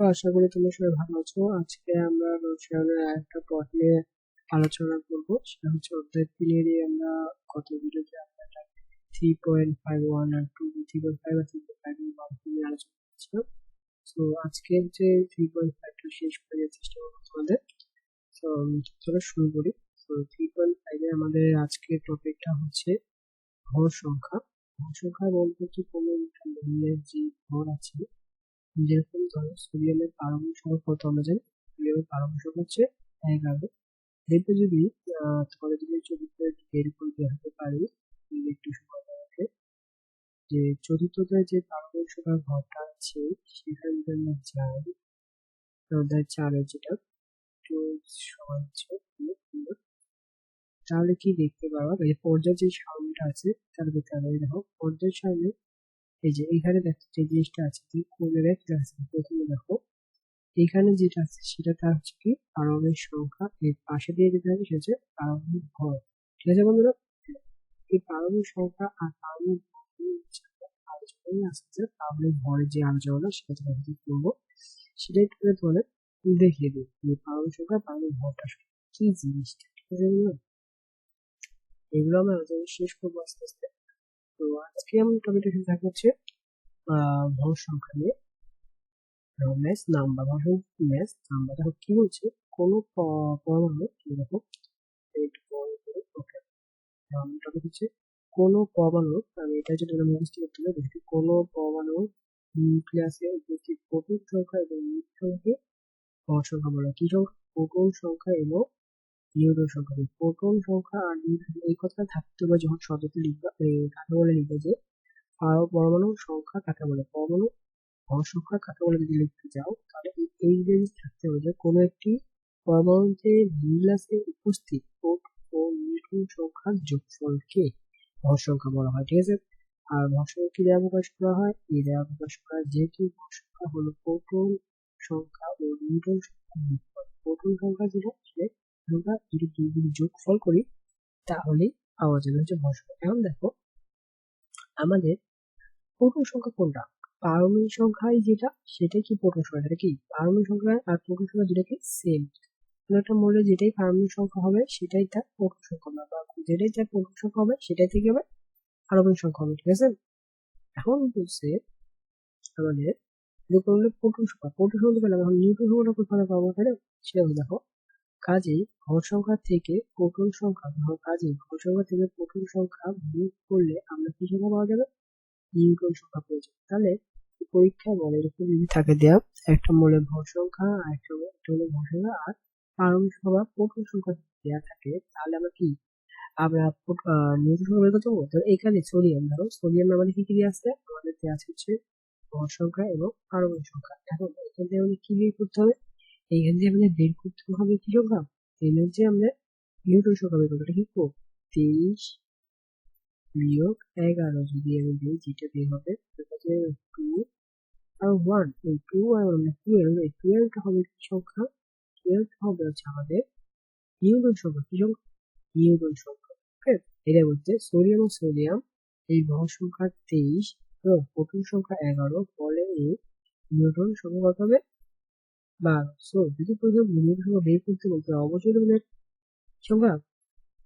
আশা করি তোমরা সবাই ভালো আছো। আজকে আমরা রসায়নের একটা পথ নিয়ে আলোচনা করব। সেটা হচ্ছে অধ্যায় তিনেরই আমরা কত ভিডিওতে আমরা থ্রি পয়েন্ট ফাইভ ওয়ান আর টু থ্রি পয়েন্ট ফাইভ আর থ্রি পয়েন্ট ফাইভ ওয়ান নিয়ে আলোচনা করছিলাম। তো আজকে যে থ্রি পয়েন্ট ফাইভটা শেষ করে দেওয়ার চেষ্টা করব তোমাদের। তো চলো শুরু করি। তো থ্রি পয়েন্ট ফাইভে আমাদের আজকের টপিকটা হচ্ছে ভর সংখ্যা। ভর সংখ্যা বলতে কি কোনো একটা যে ভর আছে যেরকম ধরো সোডিয়ামের পারমাণবিক সংখ্যা কত জানি সোডিয়ামের পারমাণবিক সংখ্যা হচ্ছে এগারো। দেখবে যদি তোমাদের যদি চতুর্থ বের করে দেওয়া হতে পারি একটু সময় যে চতুর্থতে যে সংখ্যার ভরটা আছে, সেখানে যদি আমরা যাই চারে যেটা একটু সময় তাহলে কি দেখতে পারবা এই পর্যায়ের যে সারণীটা আছে তাহলে দেখতে পারবে দেখো, পর্যায়ের সারণী এই যে এখানে দেখো যে জিনিসটা আছে কি? কোণের একটা আছে প্রথমে দেখো এখানে যেটা আছে সেটা তার হচ্ছে কি? পারমাণবিক সংখ্যা এর পাশে দিয়ে যেতে হবে, সেটা হচ্ছে পারমাণবিক ভর। ঠিক আছে বন্ধুরা? এই পারমাণবিক সংখ্যা আর পারমাণবিক আলোচনা আসছে পারমাণবিক ভরের যে আলোচনা সেটা তোমাদের করব? সেটা একটু তোমাদের দেখিয়ে দিই। যে পারমাণবিক সংখ্যা পারমাণবিক ভরটা কি জিনিসটা? ঠিক আছে এগুলো আমরা আলোচনা শেষ করব আস্তে আস্তে। তো আজকে আমার টপিকটা শুরু থাকবে হচ্ছে সংখ্যা নিয়ে। ম্যাথ নাম্বার ভর ম্যাথ নাম্বার দেখো কি বলছে? কোনো পরমাণু দেখো টপিক হচ্ছে কোনো পরমাণু, আমি এটা যেটা মুখস্থ করতে হবে দেখি কোনো পরমাণু নিউক্লিয়াসে উপস্থিত প্রোটন সংখ্যা এবং ভর সংখ্যা বলা কি সংখ্যা? প্রোটন সংখ্যা এবং নিউটন সংখ্যা প্রোটন সংখ্যা আর এই কথাটা থাকতে হবে যখন শব্দটি লিখবা কাকে বলে লিখবে যে পরমাণু সংখ্যা কাকে বলে পরমাণু সংখ্যা কাকে বলে যদি লিখতে যাও তাহলে এই জিনিস থাকতে হবে যে কোনো একটি পরমাণুতে নিউক্লিয়াসে উপস্থিত ও নিউটন সংখ্যার যোগফলকে ভর সংখ্যা বলা হয় ঠিক আছে আর ভর সংখ্যা কি দেওয়া প্রকাশ করা হয় এই দেওয়া প্রকাশ করা যেহেতু ভর সংখ্যা হলো প্রোটন সংখ্যা ও নিউটন সংখ্যা প্রোটন সংখ্যা যেটা আমরা যদি দুইগুলি যোগফল করি তাহলেই পাওয়া যাবে হচ্ছে সংখ্যা এখন দেখো, আমাদের প্রোটন সংখ্যা কোনটা? পারমাণবিক সংখ্যায় যেটা, সেটাই কি সংখ্যা? সেটা কি? পারমাণবিক সংখ্যা আর প্রোটন সংখ্যা যেটা কি? সেম কোনো একটা মৌলের যেটাই পারমাণবিক সংখ্যা হবে, সেটাই তার প্রোটন সংখ্যা বা যেটাই তার প্রোটন সংখ্যা হবে, সেটাই থেকে হবে পারমাণবিক সংখ্যা হবে, ঠিক আছে? এখন বলছে আমাদের প্রোটন সংখ্যা প্রোটন সংখ্যা পেলাম, এখন নিউটন সংখ্যাটা কোথায় পাবো না? সেটা দেখো। কাজেই ভর সংখ্যা থেকে প্রোটন সংখ্যা কাজেই ভর সংখ্যা থেকে প্রোটন সংখ্যা বিয়োগ করলে আমরা কি সংখ্যা পাওয়া যাবে? নিউটন সংখ্যা পেয়ে তাহলে পরীক্ষায় বলে এরকম যদি থাকে দেওয়া, একটা মৌলের ভর সংখ্যা আর একটা হলো ভর সংখ্যা আর পারমাণবিক সংখ্যা প্রোটন সংখ্যা দেওয়া থাকে, তাহলে আমরা কি? আমরা নিউটন সংখ্যা বের করতে পারব? এখানে সোডিয়াম, ধরো সোডিয়াম আমাদের কি কি দিয়ে আসছে আমাদের দেওয়া আছে হচ্ছে ভর সংখ্যা এবং পারমাণবিক সংখ্যা। এখন এখান থেকে আমাদের কি বের করতে হবে? এইখান থেকে আমাদের বের করতে হবে কি সংখ্যা এর যে আমরা নিউটন সংখ্যা বের করব, এটা কি করব? তেইশ বিয়োগ এগারো যদি আমি দিই, যেটা বের হবে টু আর ওয়ান। এই টু আর আমরা টুয়েলভ এই টুয়েলভটা হবে কি সংখ্যা? টুয়েলভ হবে হচ্ছে আমাদের নিউটন সংখ্যা। কি সংখ্যা? নিউটন সংখ্যা। ওকে? এটা বলতে সোডিয়াম ও সোডিয়াম। এই ভর সংখ্যা তেইশ এবং প্রোটন সংখ্যা এগারো। ফলে এই নিউটন সংখ্যা কত হবে? সো যদি প্রথম নিউটন সংখ্যা বের করতে বলতে অবশ্যই তোমাদের সংখ্যা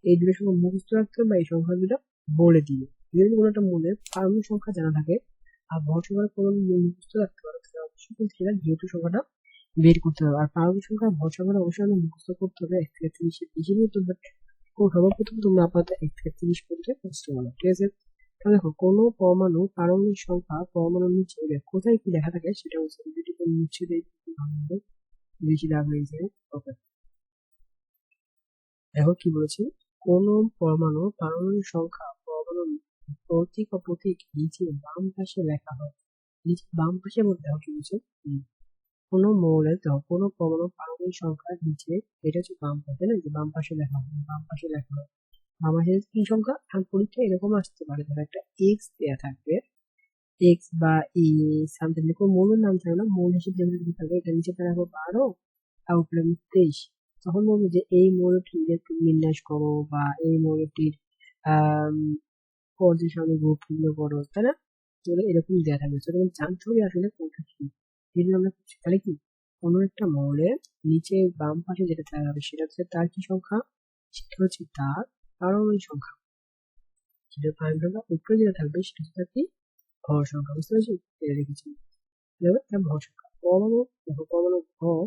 এই দুটো সংখ্যা মুখস্থ রাখতে বা এই সংখ্যা দুটা বলে দিয়ে যদি কোনো একটা মূলের পারমাণবিক সংখ্যা জানা থাকে আর ভর সংখ্যাটা কোনো মুখস্থ রাখতে পারো তাহলে অবশ্যই কিন্তু সেটা যেহেতু সংখ্যাটা বের করতে হবে। আর পারমাণবিক সংখ্যা ভর সংখ্যাটা অবশ্যই আমাদের মুখস্থ করতে হবে এক থেকে তিরিশের বেশি নিয়ে তোমরা সর্বপ্রথম তোমরা আপাতত এক থেকে তিরিশ পর্যন্ত মুখস্থ করো, ঠিক আছে? দেখো, কোনো পরমাণু পারমাণবিক সংখ্যা পরমাণুর নিচে কোথায় কি লেখা থাকে সেটা হচ্ছে কোনো নিচে বেশি দাগ হয়ে যায় ওকে দেখো কি বলেছি? কোন পরমাণু পারমাণবিক সংখ্যা পরমাণু প্রতীক ও প্রতীক নিচে বাম পাশে লেখা হয়। নিচে বাম পাশে বলতে দেখো কি বলছে? কোন মৌলের, দেখো, কোনো পরমাণু পারমাণবিক সংখ্যার নিচে, এটা হচ্ছে বাম পাশে না? যে বাম পাশে লেখা হয়, বাম পাশে লেখা হয়। পাশে কি সংখ্যা? আর পরীক্ষা এরকম আসতে পারে। ধরো একটা এক্স দেওয়া থাকবে। এক্স বা ই সামথিং কোনো মৌলের নাম থাকবে না মৌল হিসেবে যেগুলো থাকবে এটা নিচে রাখব বারো, আর উপরে তেইশ। তখন বলব যে এই মৌলটির বিন্যাস করো বা এই মৌলটির পর্যায় সামনে গ্রুপ পূর্ণ করো, তাই না? তাহলে এরকম দেওয়া থাকবে। তো জানতে হবে আসলে কোনটা কি? এই আমরা করছি। তাহলে কি? কোনো একটা মৌলের নিচে বাম পাশে যেটা থাকবে সেটা হচ্ছে তার কি সংখ্যা? সেটা হচ্ছে তার পারমাণবিক সংখ্যা। যেটা প্রাইম সংখ্যা উপরে যেটা থাকবে সেটা হচ্ছে কি ভর সংখ্যা, বুঝতে পারছি? এটা এবার তার ভর সংখ্যা। পরমাণু পরমাণু ভর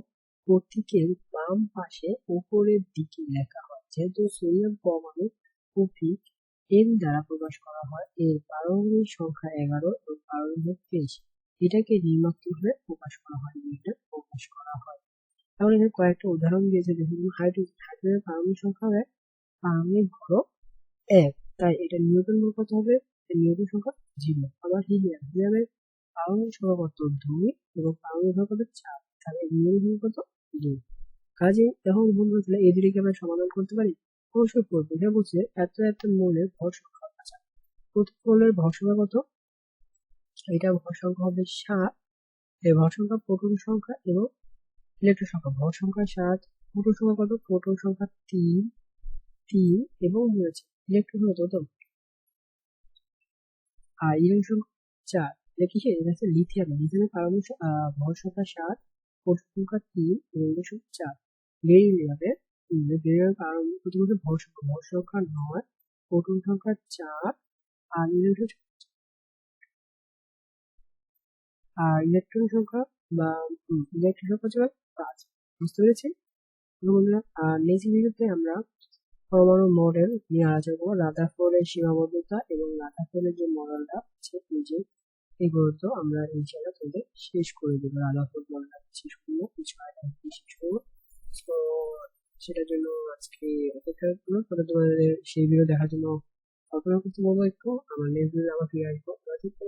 প্রতীকের বাম পাশে উপরের দিকে লেখা হয়। যেহেতু সোডিয়াম পরমাণু প্রতীক এন দ্বারা প্রকাশ করা হয়, এর পারমাণবিক সংখ্যা এগারো এবং পারমাণবিক তেইশ। এটাকে ঋণাত্মকভাবে প্রকাশ করা হয়? এটা প্রকাশ করা হয়। তাহলে এখানে কয়েকটা উদাহরণ দিয়েছে। দেখুন, হাইড্রোজেন, হাইড্রোজেনের পারমাণবিক সংখ্যা এক পারমাণবিক ভর এক, তাই এটা নিউটন বল কত হবে? নিউটন সংখ্যা জিরো। আবার হিলিয়াম হিলিয়ামের পারমাণবিক সংখ্যা কত? দুই, এবং পারমাণবিক ভর কত? চার। তাহলে নিউটন কত? দুই। কাজে এখন বলব তাহলে এই দুটিকে আমরা সমাধান করতে পারি। অবশ্যই করব, এটা বলছে এত এত মৌলের ভর সংখ্যা। আচ্ছা প্রতি মৌলের ভর সংখ্যা কত? এটা ভর সংখ্যা হবে সাত। এই ভর সংখ্যা প্রোটন সংখ্যা এবং ইলেকট্রন সংখ্যা। ভর সংখ্যা সাত, প্রোটন সংখ্যা কত? প্রোটন সংখ্যা তিন। তিন এবং রয়েছে ইলেকট্রন কত তো আর ইলেকট্রন চার, এটা কিসের এটা হচ্ছে লিথিয়াম লিথিয়ামের পারমাণবিক ভর সংখ্যা সাত প্রোটন সংখ্যা তিন এবং ইলেকট্রন চার। বেরিলিয়ামের পারমাণবিক কত বলতে ভর সংখ্যা ভর সংখ্যা নয় প্রোটন সংখ্যা চার, আর ইলেকট্রন আর ইলেকট্রন সংখ্যা, বা ইলেকট্রন সংখ্যা হচ্ছে পাঁচ। বুঝতে পেরেছি বন্ধুরা নেক্সট ভিডিওতে আমরা পরমাণু মডেল নিয়ে আলোচনা করব। রাদারফোর্ডের সীমাবদ্ধতা এবং রাদারফোর্ডের যে মডেলটা আছে নিজে এগুলো তো আমরা ইনশাআল্লাহ তোমাদের শেষ করে দেবো। রাদারফোর্ড মডেলটা শেষ করব, কিছু আইটেম শেষ করব। তো সেটার জন্য আজকে অপেক্ষা করব। তবে তোমাদের সেই ভিডিও দেখার জন্য কল্পনা করতে বলব একটু। আমার নেক্সট ভিডিও আবার ফিরে আসব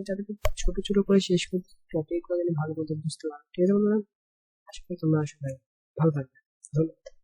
যাদেরকে ছোট ছোট করে শেষ করতে টপিক ভালো করে বুঝতে পারো। ঠিক আছে বন্ধুরা? আশা করি তোমরা আসলে ভালো থাকবে। ধন্যবাদ।